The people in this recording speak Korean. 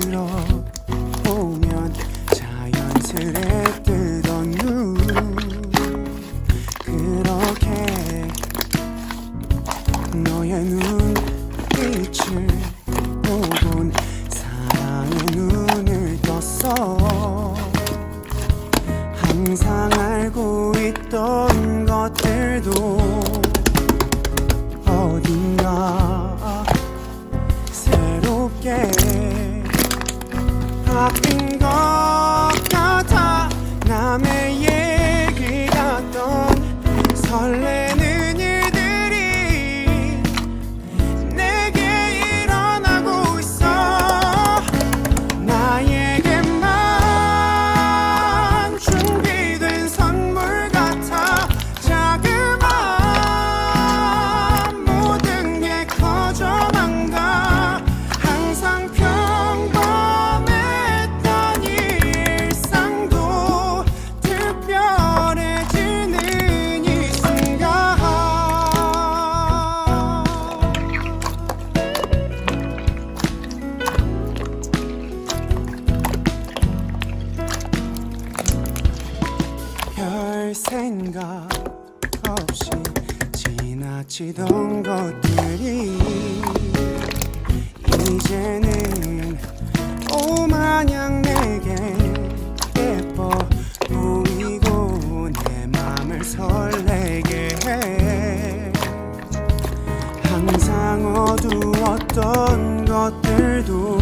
No. 같은 것 같아 남의 얘기 같던 설레 생각 없이 지나치던 것들이 이제는 오마냥 내게 예뻐 보이고 내 맘을 설레게 해. 항상 어두웠던 것들도